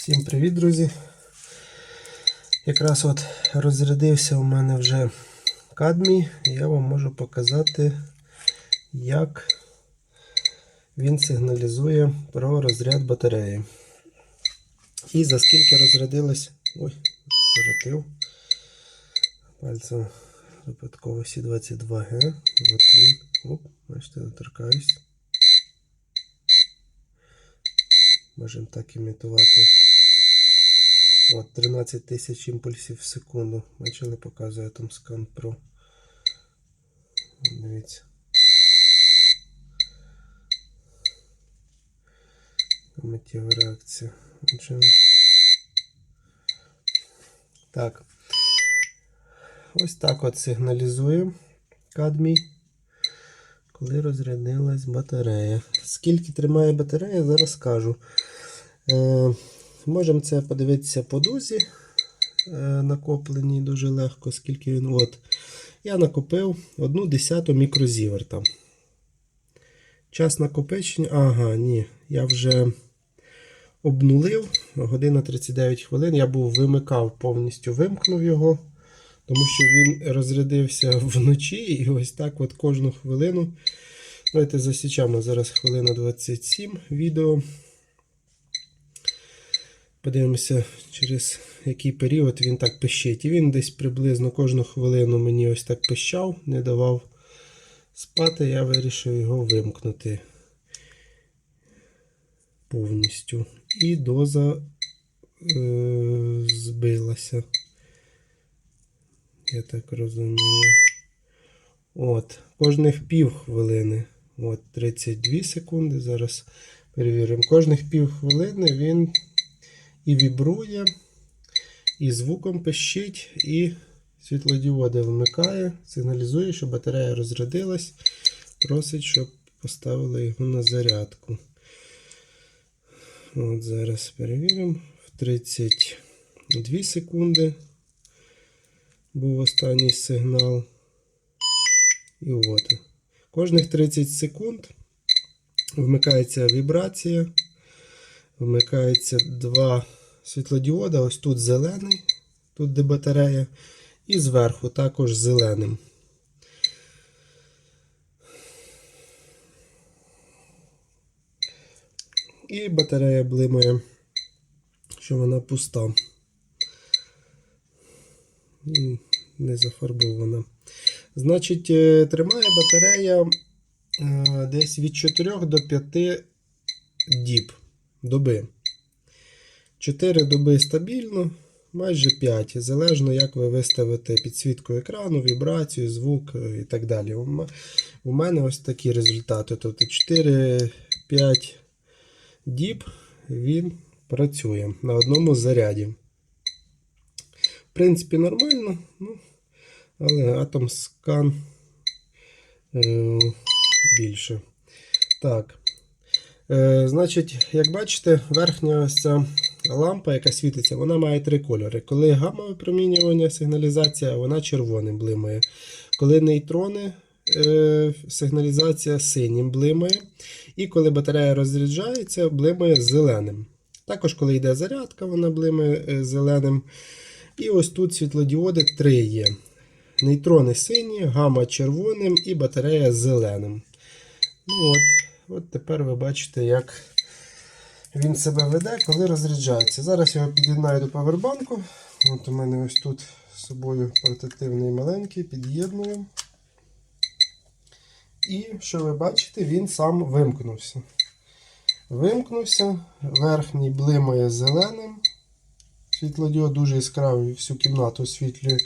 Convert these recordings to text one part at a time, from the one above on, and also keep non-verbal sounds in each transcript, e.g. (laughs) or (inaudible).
Всім привіт, друзі! Якраз от розрядився у мене вже кадмій, і я вам можу показати, як він сигналізує про розряд батареї. І за скільки розрядилось. Ой, пожатив. Пальцем випадково Сі22Г. От він. Оп, бачите, доторкаюсь. Можемо так імітувати. От, 13 тисяч імпульсів в секунду. Бачили, показує скан Pro. Дивіться. Миттєва реакція. Отже, Так. Ось так от сигналізує кадмій, коли розрядилась батарея. Скільки тримає батарея, зараз скажу. Можемо це подивитися по дузі е, накопленій дуже легко, скільки він. От. Я накопив одну десяту мікрозіверта. Час накопичення. Ага, ні. Я вже обнулив. Година 39 хвилин. Я був вимикав, повністю вимкнув його, тому що він розрядився (laughs) вночі і ось так от кожну хвилину. Давайте засічемо зараз хвилина 27 відео. Подивимося, через який період він так пищить. І він десь приблизно кожну хвилину мені ось так пищав, не давав спати, я вирішив його вимкнути повністю. І доза е, збилася. Я так розумію. От, кожних пів хвилини. От, 32 секунди. Зараз перевіримо. Кожних пів хвилини він і вібрує, і звуком пищить, і світлодіоди вмикає, сигналізує, що батарея розрядилась, просить, щоб поставили його на зарядку. От Зараз перевіримо. В 32 секунди був останній сигнал. І от. Кожних 30 секунд вмикається вібрація. Вмикається два світлодіода. Ось тут зелений, тут де батарея, і зверху також зеленим. І батарея блимає, що вона пуста. І Не зафарбована. Значить, е, тримає батарея е, десь від 4 до 5 діб доби. 4 доби стабільно, майже 5, залежно, як ви виставите підсвітку екрану, вібрацію, звук е, і так далі. У мене ось такі результати. Тобто 4-5 діб він працює на одному заряді. В принципі, нормально, ну, але атом скан е, більше. Так. Е, значить, як бачите, верхня ось ця лампа, яка світиться, вона має три кольори. Коли гамма випромінювання, сигналізація, вона червоним блимає. Коли нейтрони, е, сигналізація синім блимає. І коли батарея розряджається, блимає зеленим. Також, коли йде зарядка, вона блимає е, зеленим. І ось тут світлодіоди три є. Нейтрони сині, гамма червоним і батарея зеленим. Ну от, от тепер ви бачите, як він себе веде, коли розряджається. Зараз я його під'єднаю до павербанку. От у мене ось тут з собою портативний маленький, під'єдную. І що ви бачите, він сам вимкнувся. Вимкнувся, верхній блимає зеленим. Світлодіод дуже яскравий, всю кімнату освітлює.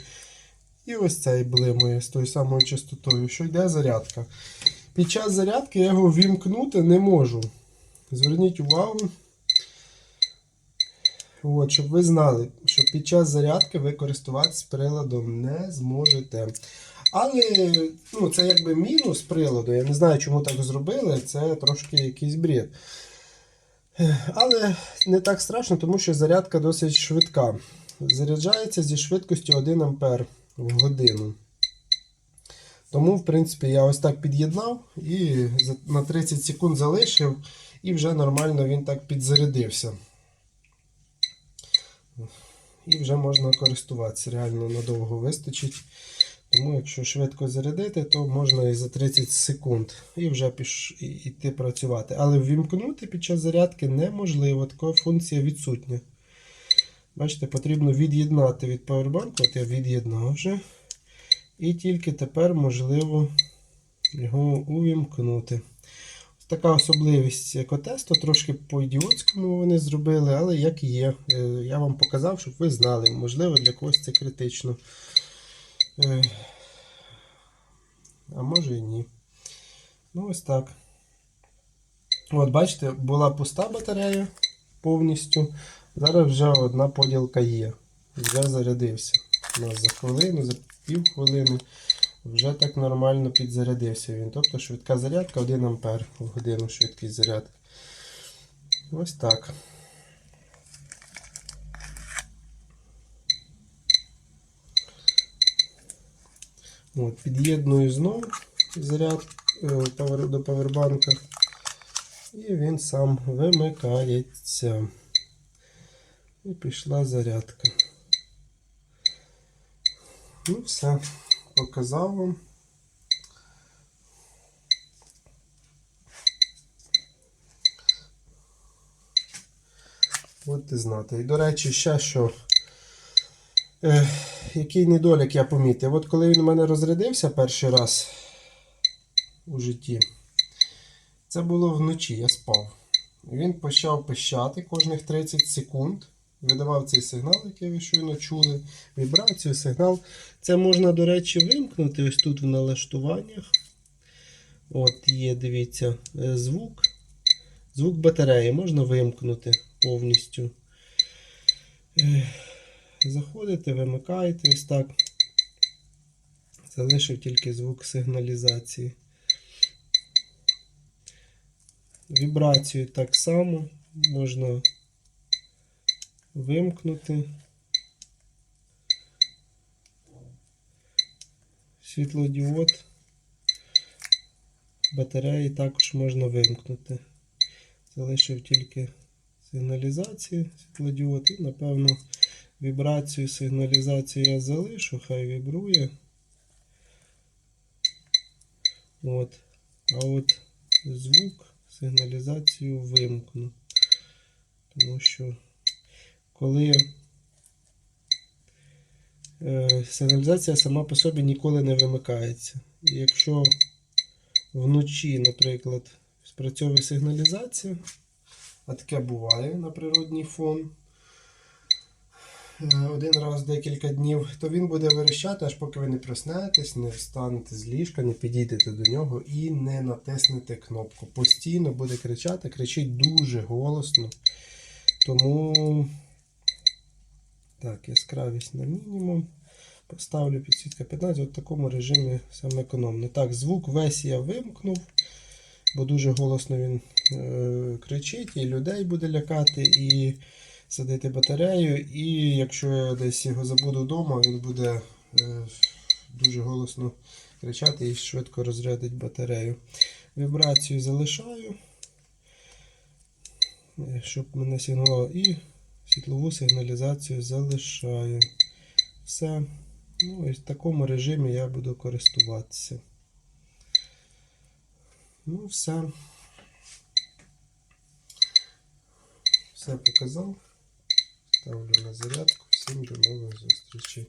І ось цей блимає з тою самою частотою, що йде зарядка. Під час зарядки я його вімкнути не можу. Зверніть увагу, От, щоб ви знали, що під час зарядки ви користуватися приладом не зможете. Але ну, це якби мінус приладу. Я не знаю, чому так зробили. Це трошки якийсь бред. Але не так страшно, тому що зарядка досить швидка. Заряджається зі швидкістю 1 А в годину. Тому, в принципі, я ось так під'єднав і на 30 секунд залишив, і вже нормально він так підзарядився. І вже можна користуватися. Реально надовго вистачить. Тому, якщо швидко зарядити, то можна і за 30 секунд і вже піш... і- йти працювати. Але ввімкнути під час зарядки неможливо, така функція відсутня. Бачите, потрібно від'єднати від павербанку. От я від'єднав вже. І тільки тепер можливо його увімкнути. Ось така особливість екотесту, трошки по-ідіотському вони зробили, але як є. Е, Я вам показав, щоб ви знали. Можливо, для когось це критично. Е, А може і ні. Ну, ось так. От, бачите, була пуста батарея повністю. Зараз вже одна поділка є. Вже зарядився. У нас за хвилину, за півхвилини вже так нормально підзарядився він. Тобто швидка зарядка 1 ампер в годину швидкість зарядки. Ось так. От, під'єдную знову заряд е, до павербанка. І він сам вимикається. І пішла зарядка. Ну, все, показав вам. Будете знати. І, до речі, ще що. Е, який недолік я помітив. От коли він у мене розрядився перший раз у житті, це було вночі, я спав. Він почав пищати кожних 30 секунд. Видавав цей сигнал, який ви щойно чули. Вібрацію, сигнал. Це можна, до речі, вимкнути ось тут в налаштуваннях. От є, дивіться, е, звук. Звук батареї можна вимкнути повністю. Е, Заходите, вимикаєте ось так. Залишив тільки звук сигналізації. Вібрацію так само можна вимкнути. Світлодіод. Батареї також можна вимкнути. Залишив тільки сигналізацію, світлодіод і, напевно, вібрацію, сигналізацію я залишу, хай вібрує. От. А от звук, сигналізацію вимкну. Тому що коли е, сигналізація сама по собі ніколи не вимикається. І якщо вночі, наприклад, спрацьовує сигналізація, а таке буває на природній фон, е, один раз декілька днів, то він буде верещати, аж поки ви не проснетесь, не встанете з ліжка, не підійдете до нього і не натиснете кнопку. Постійно буде кричати, кричить дуже голосно. Тому так, яскравість на мінімум. Поставлю підсвітка 15 в такому режимі саме економно. Так, звук весь я вимкнув, бо дуже голосно він е, кричить, і людей буде лякати, і садити батарею. І якщо я десь його забуду вдома, він буде е, дуже голосно кричати і швидко розрядить батарею. Вібрацію залишаю, е, щоб мене сигналувало. І світлову сигналізацію залишаю. Все. Ну, і в такому режимі я буду користуватися. Ну, все. Все показав. Ставлю на зарядку. Всім до нових зустрічей.